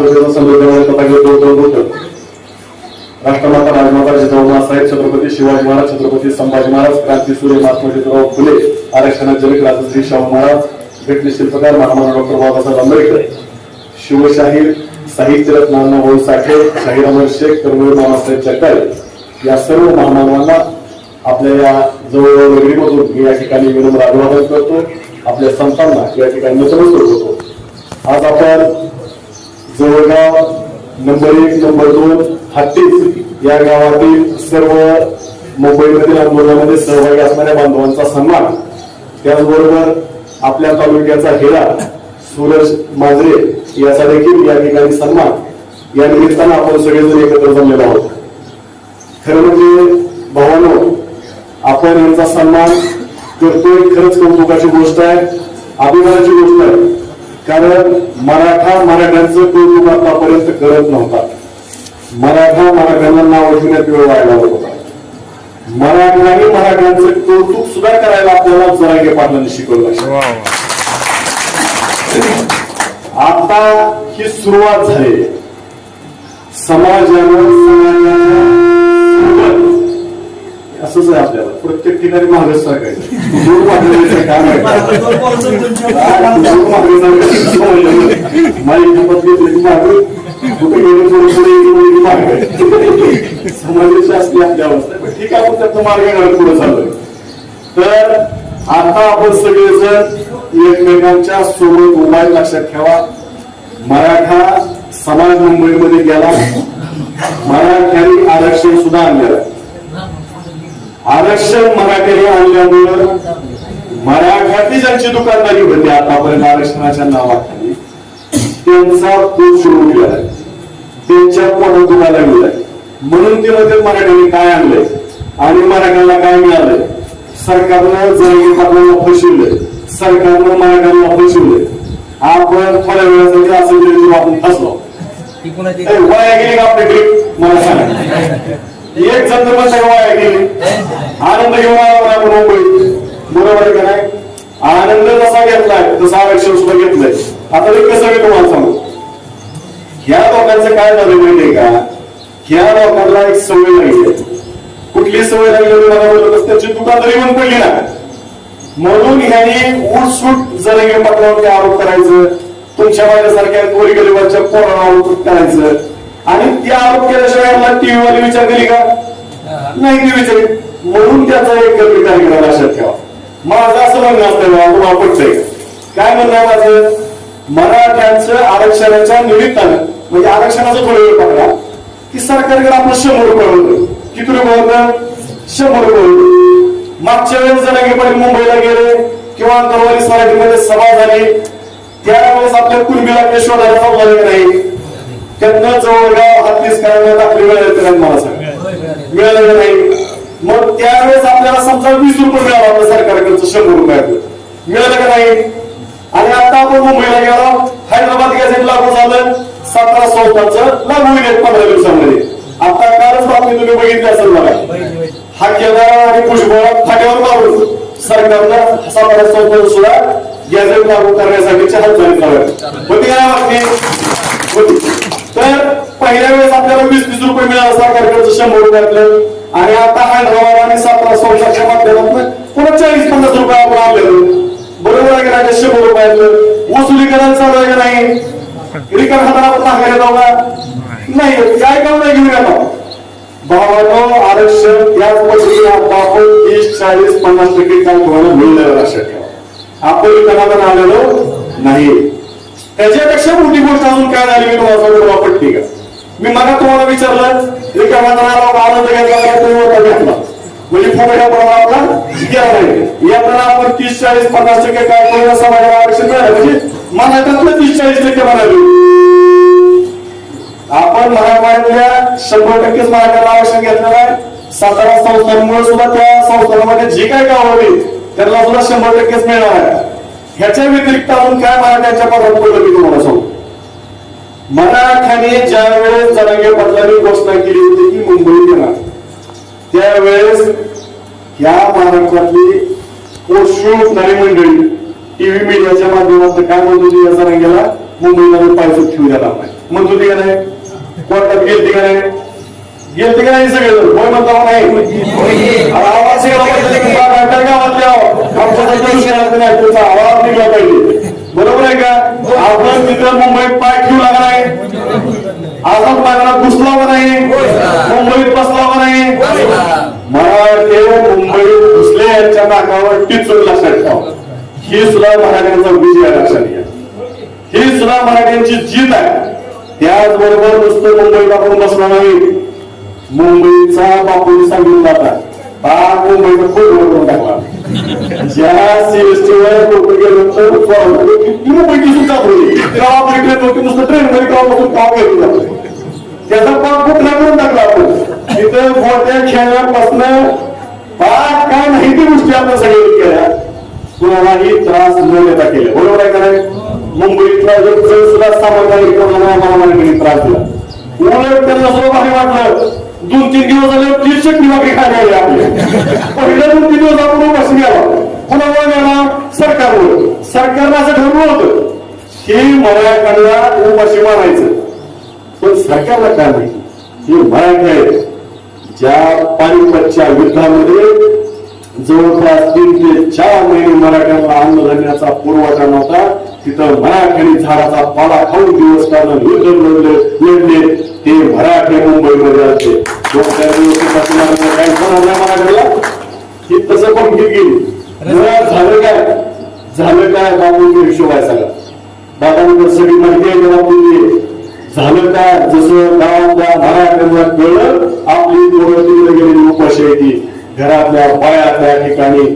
पद्धतीचा संविधान तथागत गौतम बुद्ध राष्ट्रमाता राजमाता जिजाऊ मासाहेब छत्रपती शिवाजी महाराज छत्रपती संभाजी महाराज क्रांती सूर्य महात्मा ज्योतिराव फुले आरक्षणात जनक राजश्री शाहू महाराज भेटले शिल्पकार महामानव डॉक्टर बाबासाहेब आंबेडकर शिवशाहीर साहित्यरत्न रत्न साठे शाहीर अमर शेख कर्मवीर मामासाहेब जगदाळे या सर्व महामानवांना आपल्या या जवळजवळ नगरीमधून मी या ठिकाणी विनम्र अभिवादन करतो. आपल्या संतांना या ठिकाणी नतमस्तक होतो. आज आपण जवळगाव नंबर एक नंबर दोन हत्तीस या गावातील सर्व मुंबईमधील आंदोलनामध्ये सहभागी असणाऱ्या बांधवांचा सन्मान. त्याचबरोबर आपल्या तालुक्याचा हेरा सूरज मांजरे याचा देखील या ठिकाणी सन्मान. या निमित्तानं आपण सगळेजण एकत्र जमलेलो आहोत. खरं म्हणजे भावानो आपण यांचा सन्मान करतोय खरंच कौतुकाची गोष्ट आहे अभिमानाची गोष्ट आहे. कारण मराठा मराठ्यांचं कौतुक आतापर्यंत करत नव्हता. मराठा मराठ्यांना नाव ठेवण्यात वेळ व्हायला होता. मराठ्यांनी मराठ्यांचं कौतुक सुद्धा करायला आपल्याला जरांगे पाटलांनी शिकवलं आता ही सुरुवात झाली. समाजाच्या सोबत असंच आहे आपल्याला. प्रत्येक ठिकाणी मागच टाकायचं दूर पाठवायचं काम आहे. माझी शपथ घेतली मागं कुठे गेलं थोडं पुढे मागं. समाजाची असली आपली अवस्था. पण ठीक आहे आपण त्यातनं मार्ग काढत पुढे चाललोय. तर आता आपण सगळेजण एकमेकांच्या सोबत उपाय लक्षात ठेवा. मराठा समाज मुंबईमध्ये गेला. मराठ्यांनी आरक्षण सुद्धा आणलेलं आरक्षण मराठ्यांनी आणल्यामुळं मराठ्यातली ज्यांची दुकानदारी होती. आतापर्यंत आरक्षणाच्या नावाखाली त्यांचा पूर सुरू केला आहे त्यांच्या पोटात दुखायला गेलाय म्हणून ते मध्ये मराठ्यांनी काय आणलंय? आणि मराठ्याला काय मिळालंय? सरकारनं जरंगी पाटलांना फसवलंय सरकारनं मराठ्यांना फसवलंय आपण थोड्या वेळासाठी असं आपण फसलो. ती वाया गेली का आपली ट्रिप मला सांगा. एक जण वाया गेली आनंद घेऊन आला आपण मुंबईत. बरोबर का नाही? आनंद जसा घेतलाय तसा आरक्षण सुद्धा घेतलंय. आता मी कसं मी तुम्हाला सांगू? ह्या लोकांचं काय झालं माहितीये का? ह्या लोकांना एक सवय लागली कुठली सवय लागली मला बोलत त्याची दुकानदारी पण पडली ना. म्हणून ह्याने उठसूट जर हे पटलावरती आरोप करायचं. तुमच्या माझ्यासारख्या गोरी गरिबांच्या कोरोना आरोप करायचं. आणि त्या आरोप केल्याशिवाय मला टीव्ही वाले विचार केली का? नाही ती विचारली म्हणून त्याचा एक कार्यक्रम लक्षात ठेवा. माझं असं म्हणणं असतं बा, तुम्हाला पटतंय काय म्हणणं आहे माझं? मराठ्यांचं आरक्षणाच्या निमित्तानं म्हणजे आरक्षणाचं थोडं वेळ पकडा की सरकारकडे आपलं शंभर रुपये होतं. किती रुपये होतं? शंभर रुपये होतं. मागच्या वेळेस जर पाटील मुंबईला गेले किंवा अंतरवाली मराठीमध्ये सभा झाली त्यावेळेस आपल्या कुणबीला काही शोधायला चालू झाले नाही? त्यांना जवळगाव हातलीस करण्यात आपली वेळ येते नाही मला सांगा. मिळालेलं नाही. मग त्यावेळेस आपल्याला समजा वीस रुपये मिळाला आपल्या सरकारकडचं शंभर रुपयाचं मिळालं का नाही? आणि आता आपण मुंबईला गेलो. हैदराबाद गॅझेट लागू झालं. सतरा संस्थांचं लागू होईल पंधरा दिवसामध्ये. आता कालच बातमी तुम्ही बघितली असेल बघा हा केदार आणि पुष्पळा फाट्यावर मारून सरकारनं सतरा संस्थांचं सुद्धा गॅझेट लागू करण्यासाठीची हालचाली चालू होती काय बातमी? होती. तर पहिल्या वेळेस आपल्याला वीस तीस रुपये मिळालं सरकारकडचं शंभर रुपयातलं आणि आता हैदराबाद आणि सातारा संस्थाच्या माध्यमातून पुन्हा म्हणजे चाळीस पन्नास रुपये आपण आणलेलो. बरोबर आहे का नाही? शंभर रुपयातलं वसुलीकरण चालू आहे का नाही? रिकाम हाताला आपण मागायला जाऊ का? नाही. काय काम नाही घेऊन येणार. भावानो आरक्षण त्याच पद्धतीने आपण तीस चाळीस पन्नास टक्के काम तुम्हाला मिळणार लक्षात ठेवा आपण विकनाला आलेलो नाही त्याच्यापेक्षा मोठी गोष्ट अजून काय झाली मी तुम्हाला सांगतो तुम्हाला पटली का मी मला तुम्हाला विचारलं एका आला आनंद घेतला का तुम्ही घेतला. म्हणजे फुकट्या प्रमाणात आपला गेला नाही यातना आपण तीस चाळीस पन्नास टक्के काय करून समाजाला आरक्षण मिळालं. म्हणजे मला त्यातलं तीस चाळीस टक्के म्हणाले. आपण मराठवाड्यातल्या शंभर टक्केच मराठ्याला आरक्षण घेतलेलं आहे. सातारा संस्थांमुळे सुद्धा त्या संस्थांमध्ये जे काय काम होते त्याला सुद्धा शंभर टक्केच मिळणार आहे. ह्याच्या व्यतिरिक्त अजून काय मराठ्यांच्या पदात पडलं मी तुम्हाला सांगू मराठ्याने ज्या वेळेस जरांगे पाटलांनी घोषणा केली होती की मुंबईत येणार त्यावेळेस या महाराष्ट्रातली पोषक नवी मंडळी टीव्ही मीडियाच्या माध्यमातून काय मंजुरी या जरांगेला? मुंबईला पायचं ठेवू द्यायला मंजुरी म्हणतो का नाही? कोर्टात गेली का नाही? गेलती का नाही सगळे होय म्हणता का नाही? अरे आवाज गावातले. आमच्या नाही तुमचा आवाज निघला पाहिजे. बरोबर आहे का? आपण तिथं मुंबईत पाय ठेवू लागला आहे. आझाद मैदानात घुसला का नाही मुंबईत बसला का नाही. मला ते मुंबईत घुसले यांच्या नाकावर टिचून लक्षात ठेवा. ही सुद्धा मराठ्यांचा विजय आहे लक्षात घ्या. ही सुद्धा मराठ्यांची जीत आहे. त्याचबरोबर नुसतं मुंबईत आपण बसणार नाही. मुंबईचा बापून सांगितलं आता बाप मुंबईचा खूप करून टाकला. ज्या सीएसटीवर लोक गेलो तर किती मुंबईची सुद्धा होती गावात इकडे लोक नुसतं ट्रेन मध्ये गावापासून गाव गेलो जातो त्याचा पाप कुठला करून टाकला आपण? तिथं मोठ्या खेळण्यापासून पाक काय नाही ती गोष्टी आपण सगळे केल्या. कुणालाही त्रास न देता केले बरोबर आहे का नाही? मुंबईतला जर सुद्धा सामान्य त्रास दिला. उलट त्यांना सुद्धा भारी वाटलं. दिवस झाले तीस चटणी भाकरी खायला आली आपले. पहिल्या दोन तीन दिवस आपण उपाशी पुन्हा वळ नेणार सरकारवर सरकारनं असं ठरवलं होतं की मराठ्यांना उपाशी मारायचं. पण सरकारला काय माहिती? हे मराठी ज्या पानिपतच्या युद्धामध्ये जवळपास तीन ते चार महिने मराठ्यांना अन्नधान्याचा पुरवठा नव्हता. तिथं मराठ्यांनी झाडाचा पाला खाऊन दिवस काढून युद्ध लढले ते मराठे मुंबईमध्ये असते दोन चार आपल्याला काही होणार नाही मराठ्याला ही तसं पण घेत गेली झालं काय झालं काय बाबूंचा हिशोब आहे सगळा दादांवर सगळी माहिती आहे का बाबूंची झालं काय जसं गावातल्या मराठ्यांना कळलं आपली पोरं तिकडे गेलेली उपाशी आहे ती घरातल्या बाया त्या ठिकाणी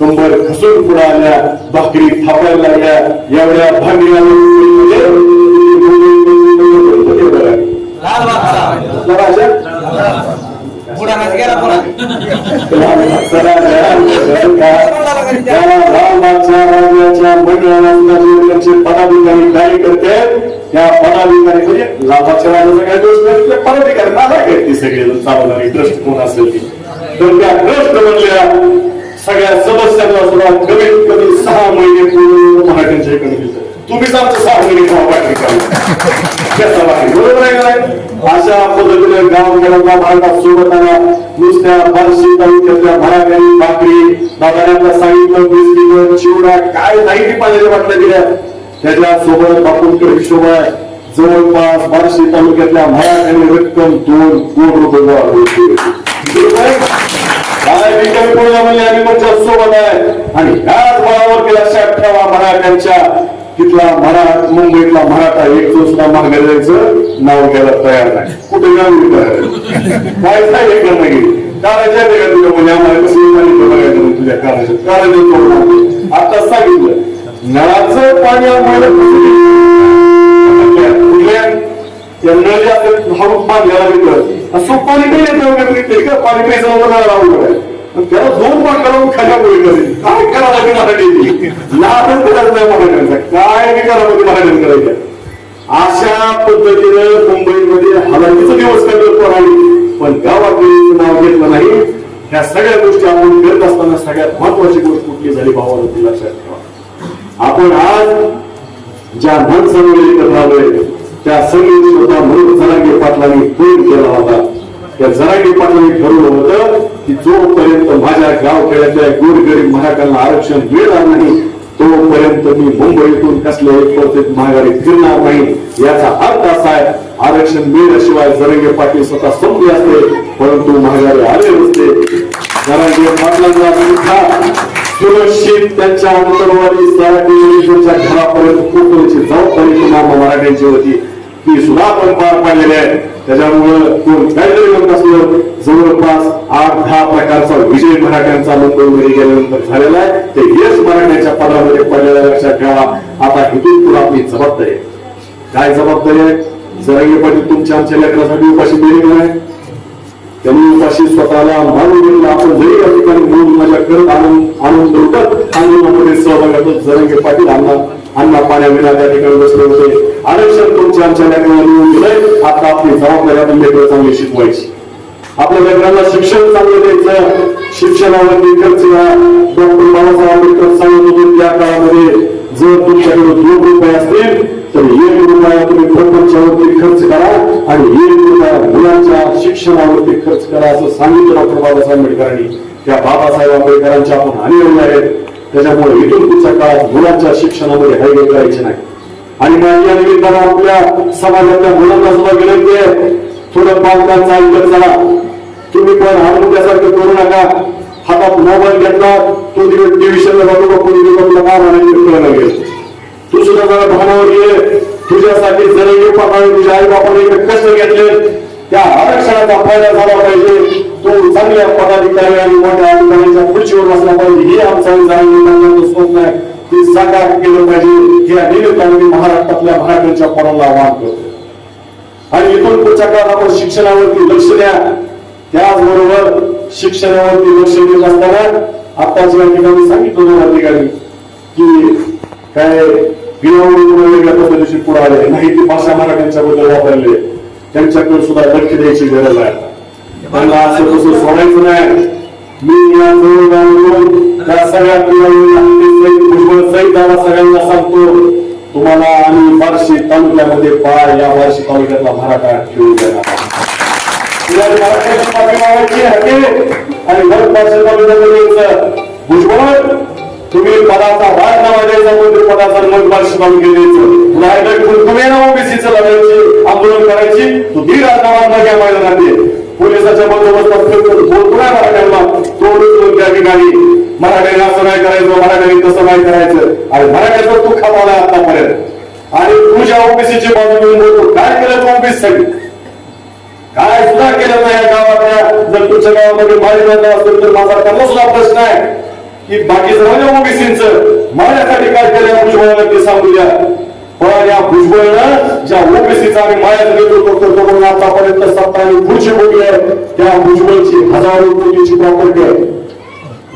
कंबर खसून पुढे आल्या भाकरी थापायला लागल्या एवढ्या भांडीला बुडानाच गेला पदाधिकारी काय करते त्या पदाधिकारी म्हणजे लाभाच्या राजाचा काय दोष नाही त्या पदाधिकारी मला करते सगळे चालवणारी ट्रस्ट कोण असेल ती तर त्या ट्रस्ट मधल्या सगळ्या सदस्यांना सुद्धा कमीत कमी सहा महिने पूर्ण मराठ्यांच्या इकडे दिलं तुम्हीच आमचं सहा महिने खावा वाटणी करा बरोबर आहे का अशा पद्धतीने गाव खेळातला भारतात सोबत आला नुसत्या बार्शी तालुक्यातल्या मराठ्यांनी भाकरी दादाऱ्यांना सांगितलं बिस्किट चिवडा काय नाही ती पाण्याच्या बाटल्या दिल्या त्याच्या सोबत बापूंकडे हिशोब आहे जवळपास बार्शी तालुक्यातल्या मराठ्यांनी रक्कम दोन कोटी रुपये गोळा होती. आणि ह्याच बळावर की लक्षात ठेवा मराठ्यांच्या तिथला मरा मुंबईतला मराठा एक जो सुद्धा माघारी जायचं नाव घ्यायला तयार नाही. कुठे गावी तयार नाही. काय काय करणं गेली काराच्या का तुझ्या म्हणजे आम्हाला कसं बघायचं तुझ्या काराच्या काराच्या तोड आता सांगितलं नळाचं पाणी आम्हाला कुठल्या? त्या नळी असं पाणी घ्यायला घेतलं असं पाणी नाही येतं वगैरे मिळते का? पाणी प्यायचं वगैरे त्याला दोन माणसाला खाल्या पोळी काय करावं लागेल मराठी लाभच करायचं नाही मराठ्यांचा. काय नाही करावं लागेल मराठ्यां करायचं अशा पद्धतीनं मुंबईमध्ये हलाखीचा दिवस करत राहिली. पण गावात नाव घेतलं नाही. ह्या सगळ्या गोष्टी आपण करत असताना सगळ्यात महत्वाची गोष्ट कुठली झाली भावाला ती लक्षात ठेवा. आपण आज ज्या माणसांवर एकत्र आलोय त्या सगळी स्वतः म्हणून जरांगे पाटलांनी फोन केला होता. त्या जरांगे पाटलांनी ठरवलं होतं की जोपर्यंत माझ्या गावखेड्यातल्या गोरगरीब मराठ्यांना आरक्षण मिळणार नाही तोपर्यंत मी मुंबईतून कसल्या एक पर्यंत माघारी फिरणार नाही. याचा अर्थ असा आहे आरक्षण मिळाल्याशिवाय जरंगे पाटील स्वतः संपले असते परंतु माघारी आले नसते. जरंगे पाटलांचा सुरक्षित त्यांच्या अंतरवादी त्यांच्या घरापर्यंत पोहोचण्याची जबाबदारी पुन्हा मराठ्यांची होती. ती सुद्धा आपण पार पाडलेली आहे. त्याच्यामुळं कोण काहीतरी म्हणत असलं जवळपास आठ दहा प्रकारचा विजय मराठ्यांचा मुंबईमध्ये गेल्यानंतर झालेला आहे. ते यश मराठ्यांच्या पदामध्ये पडलेल्या लक्षात ठेवा आता हिंदुत्व आपली जबाबदारी आहे. काय जबाबदारी आहे? जरंगे पाटील तुमच्या आमच्या लेकरासाठी उपाशी दिली आहे त्यांनी उपाशी स्वतःला मान घेतलं आपण जरी या ठिकाणी मूल मजा करत आनंद आनंद लुटत आंदोलनामध्ये सहभाग होतो जरंगे पाटील अण्णा अण्णा पाण्याविना त्या ठिकाणी बसले होते. आरक्षण तुमच्या आमच्या लेकरांना मिळून दिलंय. आता आपली जबाबदारी आपण लेकरं चांगली शिकवायची. आपल्या लेकरांना शिक्षण चांगलं द्यायचं. शिक्षणावरती खर्च डॉक्टर बाबासाहेब आंबेडकर सांगत होते त्या काळामध्ये जर तुमच्याकडे दोन रुपये असतील तर एक रुपया तुम्ही प्रपंचावरती खर्च करा आणि एक रुपया मुलांच्या शिक्षणावरती खर्च करा असं सांगितलं डॉक्टर बाबासाहेब आंबेडकरांनी. त्या बाबासाहेब आंबेडकरांच्या आपण अनुयायी आहेत. त्याच्यामुळे इथून पुढच्या काळात मुलांच्या शिक्षणामध्ये हयगय करायचे नाही. आणि मग या निमित्तानं आपल्या समाजातल्या मुलांना सुद्धा विनंती आहे. थोडं पालकांचा ऐकत चला. तुम्ही पण हरमुल्यासारखं करू नका. हातात मोबाईल घेतला तो दिवस टेलिव्हिजनला जातो का कोणी दिवस तुला काय म्हणायचं कळलं लागेल तू सुद्धा जरा भानावर ये. तुझ्यासाठी जरी पाहिजे तुझ्या आई बापाने कष्ट घेतले. त्या आरक्षणाचा फायदा झाला पाहिजे. तू चांगल्या पदाधिकारी आणि मोठ्या अधिकाऱ्यांच्या खुर्चीवर बसला पाहिजे. हे आमचा जाणून स्वप्न आहे. ते साकार केलं पाहिजे. या निमित्ताने मी महाराष्ट्रातल्या मराठ्यांच्या पोरांना आवाहन करतो. आणि इथून पुढच्या काळात आपण शिक्षणावरती लक्ष द्या. त्याचबरोबर शिक्षणावरती लक्ष देत असताना आताच या ठिकाणी सांगितलं दोन अधिकारी की काय वेगळ्या पद्धतीशी पुढे आले नाही ती भाषा मराठ्यांच्या बद्दल वापरले त्यांच्याकडे सुद्धा लक्ष द्यायची गरज आहे. त्यांना असं कसं सोडायचं नाही. मी या जवळ त्या सगळ्या भुजबळ सगळ्यांना सांगतो तुम्हाला आणि बार्शी तालुक्यामध्ये पाय या बार्शी तालुक्यातला मराठा ठेवून देणार आणि भुजबळ तुम्ही पदाचा राजीनामा द्यायचा पदाचा द्यायचं रायगड तुम्ही ना ओबीसीचं लढायची आंदोलन करायची तू ती राजीनामा घ्या मैदानात पोलिसाच्या बंदोबस्तात नाही मराठ्यांना तोडून त्या ठिकाणी असं नाही करायचं मराठ्याने तसं नाही करायचं आणि मराठ्याचा तू खात आला आतापर्यंत आणि तुझ्या ओबीसीची बाजू घेऊन बोलतो काय केलं तू ओबीसी साठी? काय सुद्धा केलं नाही गावातल्या जर तुमच्या गावामध्ये माझी जात असेल तर माझा त्यांना सुद्धा प्रश्न आहे. की बाकी सर्व ओबीसीच माझ्यासाठी काय केलं भुजबळाला ते सांगू द्या. पण या भुजबळनं ज्या ओबीसीचा आणि माझ्याचं नेतृत्व करतो म्हणून आतापर्यंत सत्ता आणि खुर्ची भोगली आहे. त्या भुजबळची हजारो कोटीची प्रॉपर्टी आहे.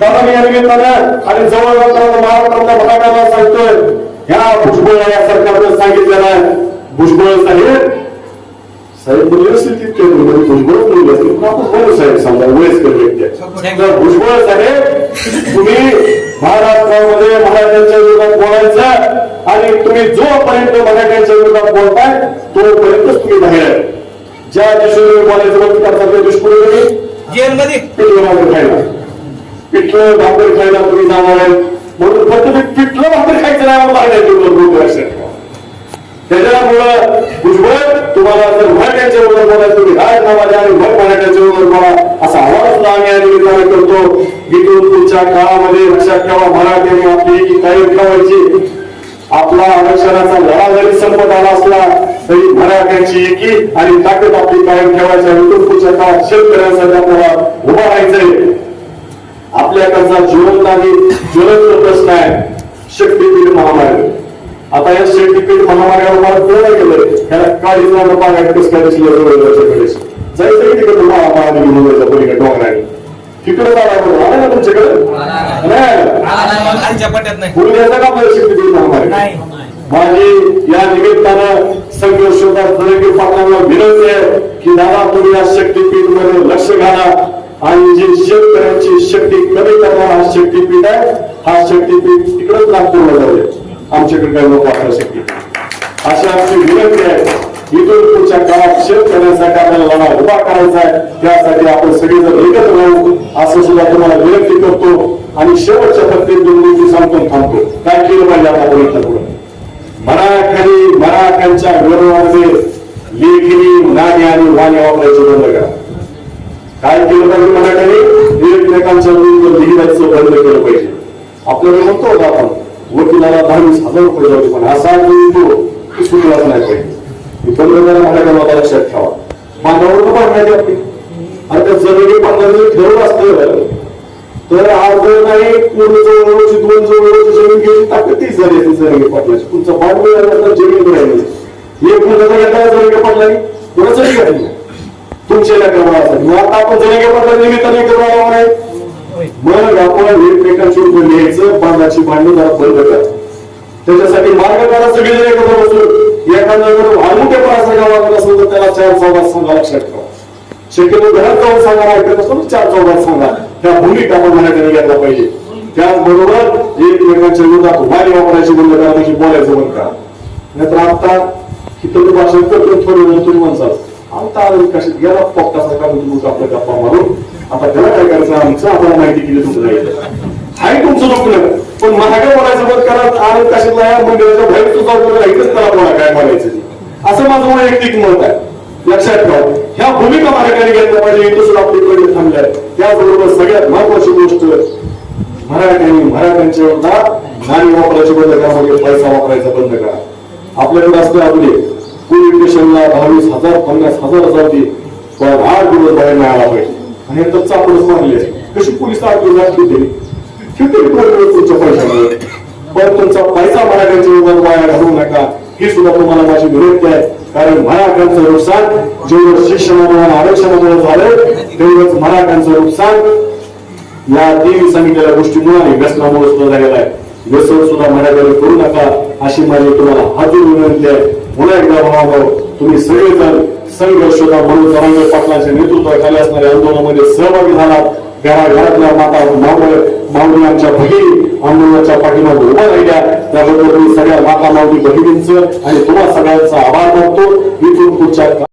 दादा मी या निमित्तानं आणि जवळ महाराष्ट्रातल्या मराठ्यांना सांगतोय ह्या भुजबळ या सरकारनं सांगितलेलं आहे. भुजबळ साहेब साहेब म्हणजे भुजबळ बोलू साहेब समजा वयस्कर व्यक्ती भुजबळ साहेब तुम्ही महाराष्ट्रामध्ये मराठ्यांच्या विरोधात बोलायचं आणि तुम्ही जोपर्यंत मराठ्यांच्या विरोधात बोलताय तोपर्यंतच तुम्ही बाहेर ज्या दिवशी बोलायचं बंद करता त्या दिवशी पुढे तुम्ही पिठलं भाकर खायला पिठलं भाकर खायला तुम्ही जाणार आहे म्हणून फक्त मी पिठलं भाकर खायचं नाही वर्षात त्याच्यामुळं भुजबळ तुम्हाला जर मराठ्यांच्या बरोबर बोलायचं तुम्ही राजीनामा द्या आणि मग मराठ्यांच्या बरोबर बोला. असा आवाज सुद्धा आम्ही या निमित्ताने करतो. इथून पुढच्या काळामध्ये लक्षात ठेवा मराठ्यांनी आपली एकी कायम ठेवायची. आपला आरक्षणाचा लढा जरी संपत आला असला तरी मराठ्यांची एकी आणि ताकद आपली कायम ठेवायची आणि इथून पुढच्या काळात शेतकऱ्यांसाठी आपल्याला उभा राहायचंय. आपल्याकडचा ज्वलंत आणि ज्वलंत प्रश्न आहे शक्तीपीठ महामार्ग. आता या शक्तीपीठ महामार्गावर मला पूर्ण केलं त्याला काळी जाणं पाण्यात कसं काय दिसलं जवळकडे जायचं तिकडे घेऊन पलीकडे डोंगराने तिकडे. आलं ना तुमच्याकडे? नाही. का शक्तीपीठ माझी या निमित्तानं संघर्षोदार जरंगे पाटलांना विनंती आहे की दादा तुम्ही या शक्तीपीठमध्ये लक्ष घाला आणि जी शेतकऱ्यांची शक्ती कमी करणारा हा शक्तीपीठ आहे हा शक्तीपीठ तिकडेच दे. आमच्याकडे काही लोक आपल्या शक्ती अशी आमची विनंती आहे इथून पुढच्या काळात शेतकऱ्यांसाठी आपल्याला लढा उभा करायचा आहे. त्यासाठी आपण सगळेजण एकत्र राहू असं सुद्धा तुम्हाला विनंती करतो आणि शेवटच्या प्रत्येक दोन गोष्टी सांगतो थांबतो. काय केलं पाहिजे आता पर्यंत पुढे? मराठ्यांनी मराठ्यांच्या विरोधामध्ये लेखिनी नाणी आणि वाणी वापरायची बंद करा. काय केलं पाहिजे मराठ्यांनी? एकमेकांच्या विरुद्ध लिहिण्याचं बंद केलं पाहिजे. आपल्याला म्हणतो होता आपण वकिलाला दहावीस हजार रुपये जाऊ पण असा लिहितो की पाहिजे. हे बंद करा लक्षात ठेवा. मानवावर पाडण्याची आपली आणि त्या जमिनी पाण्याचं ठरवलं असतं तर आज नाही पूर्ण दोन जवळची जमीन घ्यायची ताकद तीच झाली असती जमिनी पाटलाची तुमचा बांध मिळाल्यानंतर जमीन राहिली एक मुलं घेतला जमिनी पाटलानी कोणाचं घ्यायला तुमच्या लेकरासाठी मग आता आपण जरंगे पाटला निमित्ताने करणार आहे. मग आपण एकमेकांची उभं लिहायचं बांधाची बांधणी जरा बंद करा. त्याच्यासाठी मार्ग काढा सगळे जण एकत्र बसून एखादा जर भांडुकेपणाचा गावात असेल तर त्याला चार चौघात सांगा लक्षात ठेवा. शक्यतो घरात जाऊन सांगा ऐकत असतो चार चौघात सांगा. त्या भूमिका आपण मराठीने घ्यायला पाहिजे. त्याचबरोबर एकमेकांच्या विरोधात उभारी वापरायची बंद करा म्हणजे बोलायचं बंद करा नाहीतर आता इथं भाषण करतो थोडे वेळ तुम्ही म्हणसाल आता आलं कशात गेला पक्कासारखा म्हणजे मग आपल्या गप्पा मारून. आता त्याला काय करायचं? आमचं आपल्याला माहिती केली तुमचं आहे तुमचं दुखणं पण महागा बोलायचं बंद करा आणि कशातला या मंदिराच्या बाहेर सुद्धा राहीलच त्याला बोला काय म्हणायचं असं माझं वैयक्तिक मत आहे. लक्षात ठेवा. ह्या भूमिका महाराजांनी घेतल्या पाहिजे इथं सुद्धा आपली प्रगती थांबल्या त्याचबरोबर सगळ्यात महत्वाची गोष्ट मराठ्यांनी मराठ्यांच्या विरोधात नाणी वापरायची बंद करा म्हणजे पैसा वापरायचा बंद करा. आपल्याकडे असते आपले पोलीस स्टेशनला दहावीस हजार पन्नास हजार जाऊ पण आठ दिवस बाहेर मिळाला पाहिजे. आणि नंतर चापडच मारले कशी पोलीस आठ दिवस राहते ते किती पोलीस तुमच्या पैशामुळे पण तुमचा पैसा मराठ्यांच्या विरोधात वाया घालवू नका. ही सुद्धा तुम्हाला माझी विनंती आहे. कारण मराठ्यांचं नुकसान जेवढं शिक्षणामुळे आरक्षणामुळे झालं तेवढंच मराठ्यांचं नुकसान या देवी सांगितलेल्या गोष्टीमुळे आणि व्यसनामुळे सुद्धा झालेला आहे. व्यसन सुद्धा मराठ्याला करू नका अशी माझी तुम्हाला हातून विनंती आहे. पुन्हा एकदा भावाभाव तुम्ही सगळेजण संघर्षता म्हणून जरांगे पाटलांच्या नेतृत्वाखाली असणाऱ्या आंदोलनामध्ये सहभागी झालात. घराघरातल्या माता मावळ माऊली आमच्या भगिनी आंदोलनाच्या पाठीमागे उभ्या राहिल्या. त्याबद्दल मी सगळ्या माता माऊली भगिनींचं आणि तुम्हा सगळ्यांचा आभार मानतो. इथून पुढच्या